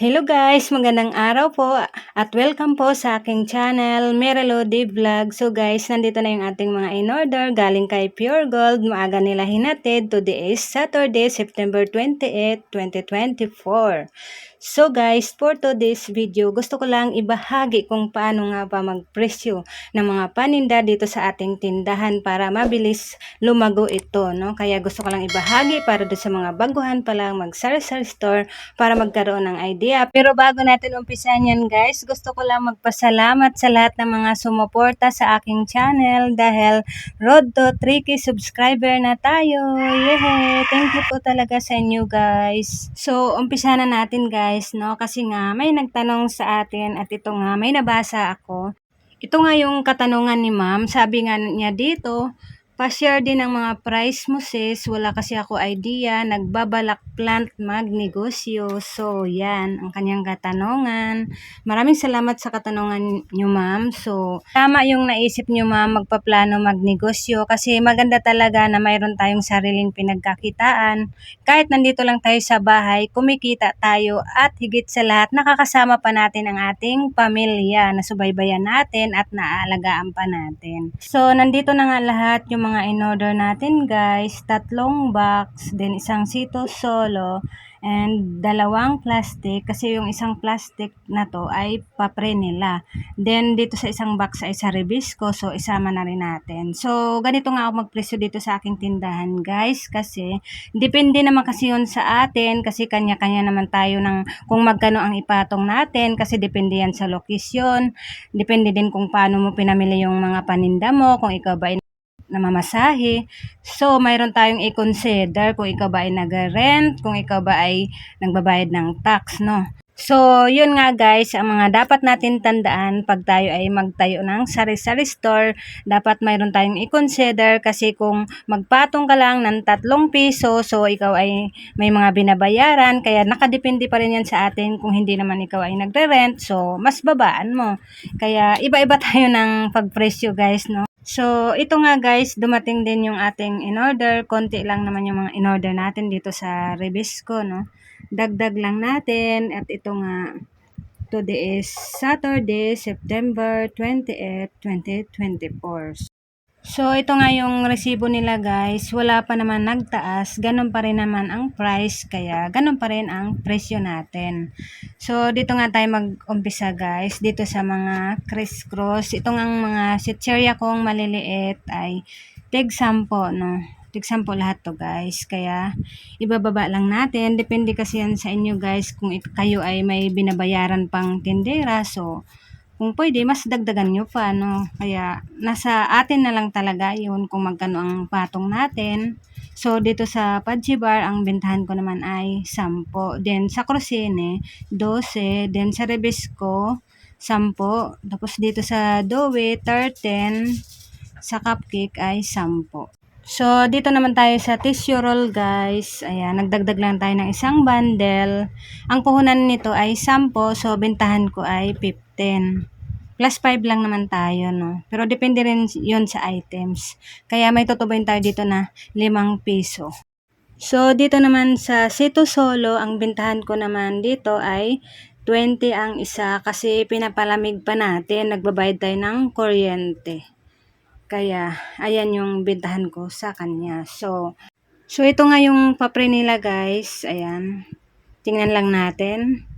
Hello guys, magandang araw po at welcome po sa aking channel, Merelody Vlog. So guys, nandito na yung ating mga in-order galing kay Pure Gold. Maaga nila hinatid. Today is Saturday, September 28, 2024. So guys, for today's video, gusto ko lang ibahagi kung paano nga ba magpresyo ng mga paninda dito sa ating tindahan para mabilis lumago ito. No? Kaya gusto ko lang ibahagi para do sa mga baguhan pa lang mag-sari-sari store para magkaroon ng idea. Pero bago natin umpisan yan guys, gusto ko lang magpasalamat sa lahat ng mga sumuporta sa aking channel dahil road to 3k subscriber na tayo. Yehey! Thank you po talaga sa inyo guys. So, umpisa na natin guys guys, no? Kasi nga, may nagtanong sa atin at ito nga, may nabasa ako. Ito nga yung katanungan ni ma'am. Sabi nga niya dito, Pa-share din ng mga price mo sis. Wala kasi ako idea. Nagbabalak plant magnegosyo. So, yan ang kanyang katanungan. Maraming salamat sa katanungan nyo ma'am. So, tama yung naisip nyo ma'am magpaplano magnegosyo. Kasi maganda talaga na mayroon tayong sariling pinagkakitaan. Kahit nandito lang tayo sa bahay, kumikita tayo at higit sa lahat, nakakasama pa natin ang ating pamilya na subaybayan natin at naaalagaan pa natin. So, nandito na nga lahat yung mga mga in-order natin guys, tatlong box, then isang sito solo, and dalawang plastic kasi yung isang plastic na to ay papre nila. Then dito sa isang box ay sa Rebisco so isama na rin natin. So ganito nga ako magpresyo dito sa aking tindahan guys kasi depende naman kasi yun sa atin kasi kanya-kanya naman tayo ng kung magkano ang ipatong natin kasi depende yan sa location. Depende din kung paano mo pinamili yung mga paninda mo, kung ikaw ba namamasahe. So, mayroon tayong i-consider kung ikaw ba ay nag-rent, kung ikaw ba ay nagbabayad ng tax, no? So, yun nga guys, ang mga dapat natin tandaan pag tayo ay magtayo ng sari-sari store, dapat mayroon tayong i-consider kasi kung magpatong ka lang ng tatlong piso, so ikaw ay may mga binabayaran, kaya nakadepende pa rin yan sa atin kung hindi naman ikaw ay nagre-rent, so mas babaan mo. Kaya iba-iba tayo ng pagpresyo guys, no? So, ito nga guys, dumating din yung ating in-order. Konti lang naman yung mga in-order natin dito sa Rebisco, no? Dagdag lang natin. At ito nga, today is Saturday, September 28, 2024. So, ito nga yung resibo nila guys. Wala pa naman nagtaas. Ganun pa rin naman ang price. Kaya, ganun pa rin ang presyo natin. So, dito nga tayo mag-umpisa guys. Dito sa mga criss-cross. Itong ang mga sitcheria kong maliliit ay tig 10 no. Tig 10 lahat to guys. Kaya, ibababa lang natin. Depende kasi yan sa inyo guys kung kayo ay may binabayaran pang tindera. So, kung pwede, mas dagdagan nyo pa, no? Kaya, nasa atin na lang talaga yun kung magkano ang patong natin. So, dito sa Pudgy Bar, ang bentahan ko naman ay 10. Then, sa Crosine, 12. Then, sa Rebisco, 10. Tapos, dito sa Dowe, 13. Sa Cupcake ay 10. So, dito naman tayo sa tissue roll, guys. Ayan, nagdagdag lang tayo ng isang bundle. Ang puhunan nito ay 10, so bentahan ko ay 15 plus 5 lang naman tayo, no? Pero depende rin yon sa items. Kaya may tutubuin tayo dito na 5 piso. So, dito naman sa Sito Solo, ang bintahan ko naman dito ay 20 ang isa kasi pinapalamig pa natin. Nagbabayad tayo ng kuryente. Kaya, ayan yung bintahan ko sa kanya. So, so ito nga yung papre nila guys. Ayan. Tingnan lang natin.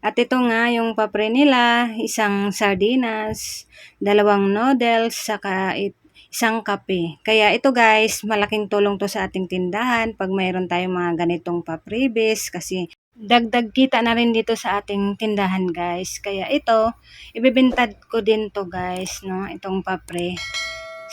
At ito nga yung papre nila, isang sardinas, dalawang noodles, saka isang kape. Kaya ito guys, malaking tulong to sa ating tindahan pag mayroon tayong mga ganitong papribis kasi dagdag kita na rin dito sa ating tindahan guys. Kaya ito, ibibintad ko din to guys, no, itong papre.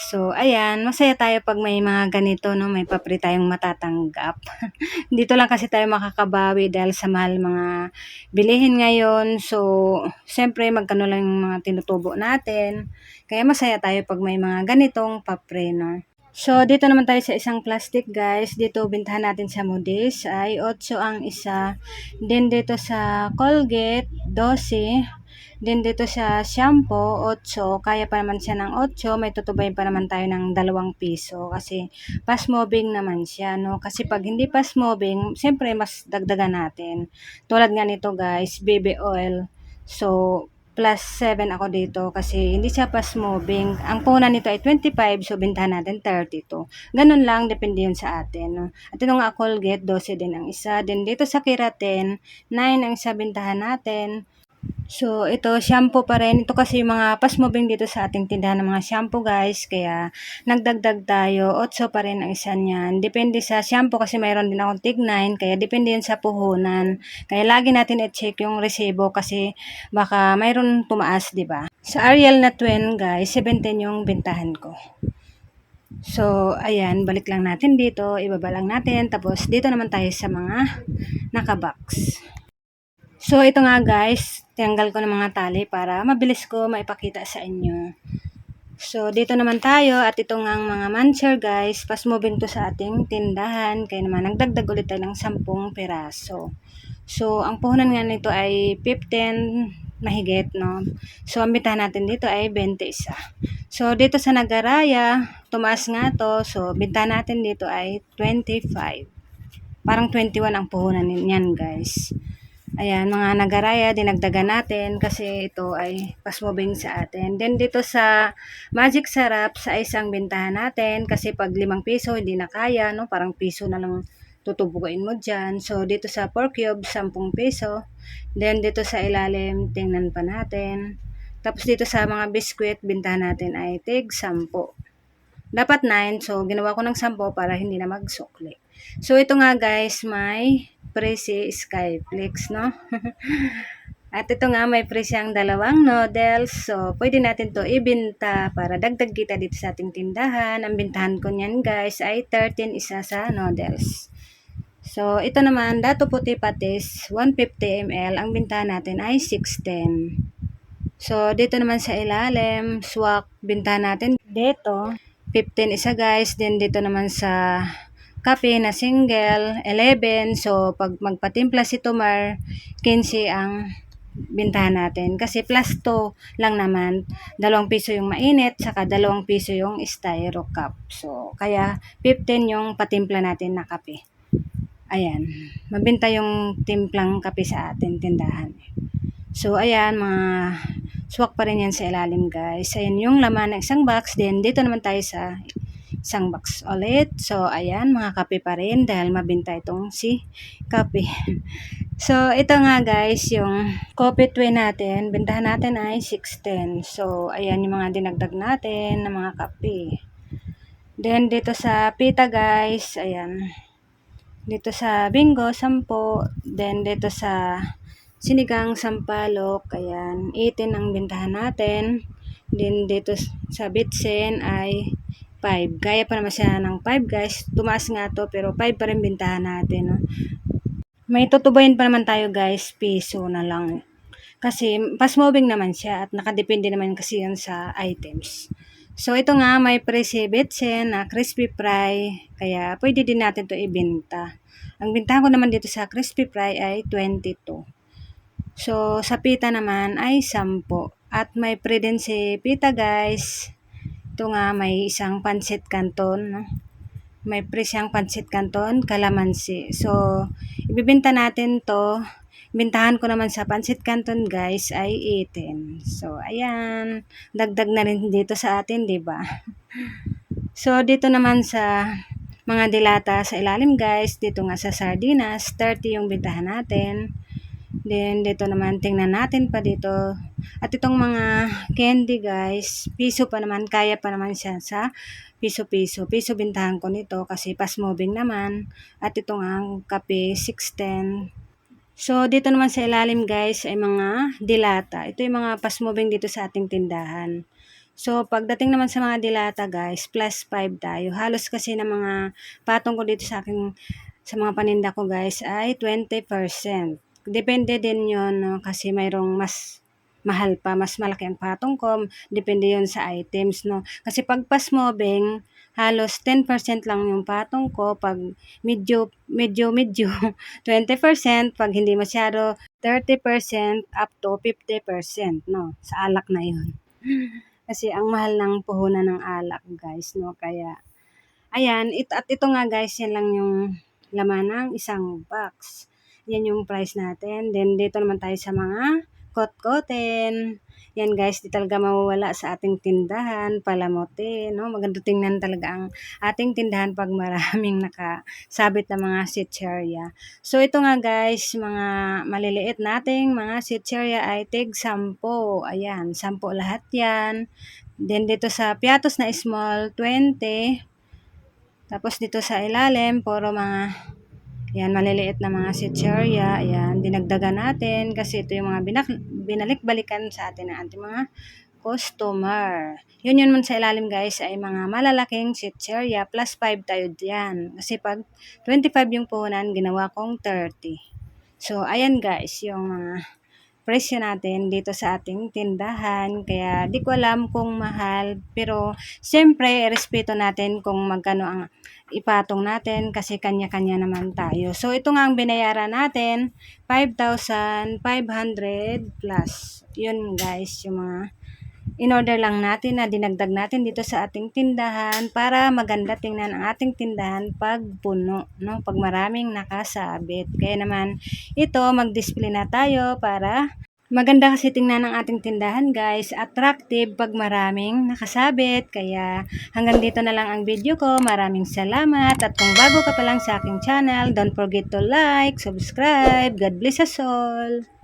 So, ayan, masaya tayo pag may mga ganito, no? May papri tayong matatanggap. Dito lang kasi tayo makakabawi dahil sa mahal mga bilihin ngayon. So, siyempre, magkano lang yung mga tinutubo natin. Kaya masaya tayo pag may mga ganitong papri, no? So, dito naman tayo sa isang plastic, guys. Dito, bintahan natin sa Moody's ay 8 ang isa. Then, dito sa Colgate, 12. Then dito sa shampoo, 8. Kaya pa naman siya ng 8. May tutubayin pa naman tayo ng 2 piso. Kasi fast moving naman siya. No? Kasi pag hindi fast moving, siyempre mas dagdagan natin. Tulad nga nito guys, baby oil. So, plus 7 ako dito kasi hindi siya fast moving. Ang puhunan nito ay 25, so bintahan natin 32. Ganun lang, depende yun sa atin. No? At ito nga Colgate, 12 din ang isa. Then dito sa Keratin, 9 ang isa bintahan natin. So, ito, shampoo pa rin. Ito kasi yung mga fast moving dito sa ating tindahan ng mga shampoo, guys. Kaya, nagdagdag tayo. 8 pa rin ang isa niyan. Depende sa shampoo kasi mayroon din akong tig 9. Kaya, depende yun sa puhunan. Kaya, lagi natin i-check yung resibo kasi baka mayroon tumaas, di ba? Sa Ariel na twin, guys, 17 yung bintahan ko. So, ayan, balik lang natin dito. Ibaba lang natin. Tapos, dito naman tayo sa mga nakabox. So, ito nga guys, tanggal ko ng mga tali para mabilis ko maipakita sa inyo. So, dito naman tayo at ito nga ang mga mancher guys, fast moving to sa ating tindahan. Kaya naman, nagdagdag ulit tayo ng 10 peraso. So, ang puhunan nga nito ay 15 mahigit, no? So, ang bitahan natin dito ay 20 isa. So, dito sa Nagaraya, tumaas nga to. So, bintahan natin dito ay 25. Parang 21 ang puhunan niyan, guys. Ayan, mga nagaraya, dinagdagan natin kasi ito ay fast sa atin. Then dito sa Magic Sarap, sa isang bintahan natin kasi pag 5 piso hindi na kaya, no? Parang piso na lang tutubuin mo dyan. So, dito sa pork cube, 10 piso. Then dito sa ilalim, tingnan pa natin. Tapos dito sa mga biskwit, bintahan natin ay tig 10. Dapat 9, so ginawa ko ng 10 para hindi na magsukli. So, ito nga guys, may Prezi Skyflix, no? At ito nga, may pre siyang dalawang noodles. So, pwede natin to ibenta para dagdag kita dito sa ating tindahan. Ang bintahan ko niyan, guys, ay 13 isa sa noodles. So, ito naman, dato puti patis, 150 ml. Ang bintahan natin ay 610. So, dito naman sa ilalim, swak, bintahan natin dito, 15 isa guys. Then, dito naman sa kape na single, 11. So, pag magpatimpla si Tomar, 15 ang bintahan natin. Kasi plus 2 lang naman. Dalawang piso yung mainit, saka dalawang piso yung styro cup. So, kaya 15 yung patimpla natin na kape. Ayan. Mabinta yung timplang kape sa atin tindahan. So, ayan, mga swak pa rin yan sa ilalim, guys. Ayan yung laman ng isang box. Then, dito naman tayo sa isang box ulit. So, ayan, mga kape pa rin dahil mabinta itong si kape. so, ito nga guys, yung coffee tray natin, bintahan natin ay 610. So, ayan yung mga dinagdag natin ng mga kape. Then, dito sa pita guys, ayan. Dito sa bingo, 10. Then, dito sa sinigang sampalok, ayan, 18 ang bintahan natin. Then, dito sa bitsen ay 5. Gaya pa naman siya ng 5 guys. Tumaas nga to pero 5 pa rin bintahan natin. No? May tutubayin pa naman tayo guys. Piso na lang. Kasi fast moving naman siya at nakadepende naman kasi yun sa items. So ito nga may presibitsen na crispy fry. Kaya pwede din natin to ibenta. Ang bintahan ko naman dito sa crispy fry ay 22. So sa pita naman ay 10. At may pre din si pita guys. Ito nga, may isang pancit canton. No? May presyang pancit canton, kalamansi. So, ibibenta natin to. Bintahan ko naman sa pancit canton guys ay 18. So, ayan. Dagdag na rin dito sa atin, di ba? So, dito naman sa mga dilata sa ilalim guys, dito nga sa sardinas, 30 yung bintahan natin. Then, dito naman, tingnan natin pa dito. At itong mga candy guys, piso pa naman, kaya pa naman siya sa piso-piso. Piso bintahan ko nito kasi fast moving naman. At ito nga, kape 610. So, dito naman sa ilalim guys ay mga dilata. Ito yung mga fast moving dito sa ating tindahan. So, pagdating naman sa mga dilata guys, plus 5 tayo. Halos kasi ng mga patong ko dito sa aking sa mga paninda ko guys ay 20%. Depende din yon no? kasi mayroong mas mahal pa, mas malaki ang patong ko. Depende yon sa items, no? Kasi pag fast moving, halos 10% lang yung patong ko. Pag medyo, medyo, medyo, 20%. Pag hindi masyado, 30% up to 50%, no? Sa alak na yun. Kasi ang mahal ng puhunan ng alak, guys, no? Kaya, ayan, it, at ito nga, guys, yan lang yung laman ng isang box. Yan yung price natin. Then, dito naman tayo sa mga kot-koten. Yan guys, di talaga mawawala sa ating tindahan, palamote, no? Maganda tingnan talaga ang ating tindahan pag maraming nakasabit na mga sitcherya. So ito nga guys, mga maliliit nating mga sitcherya ay tig 10. Ayan, 10 lahat yan. Then dito sa piatos na small, 20. Tapos dito sa ilalim, puro mga yan, maliliit na mga sitcherya. Ayan, dinagdagan natin kasi ito yung mga binak- binalik-balikan sa atin ng ating mga customer. Yun yun man sa ilalim guys ay mga malalaking sitcherya plus 5 tayo dyan. Kasi pag 25 yung puhunan, ginawa kong 30. So, ayan guys, yung mga presyo natin dito sa ating tindahan. Kaya di ko alam kung mahal. Pero siyempre, respeto natin kung magkano ang ipatong natin kasi kanya-kanya naman tayo. So ito nga ang binayaran natin, 5,500 plus. Yun guys, yung mga in-order lang natin na dinagdag natin dito sa ating tindahan para maganda tingnan ang ating tindahan pag puno, no? Pag maraming nakasabit. Kaya naman ito mag-display na tayo para Maganda kasi tingnan ang ating tindahan guys. Attractive pag maraming nakasabit. Kaya hanggang dito na lang ang video ko. Maraming salamat. At kung bago ka pa lang sa aking channel, don't forget to like, subscribe. God bless us all.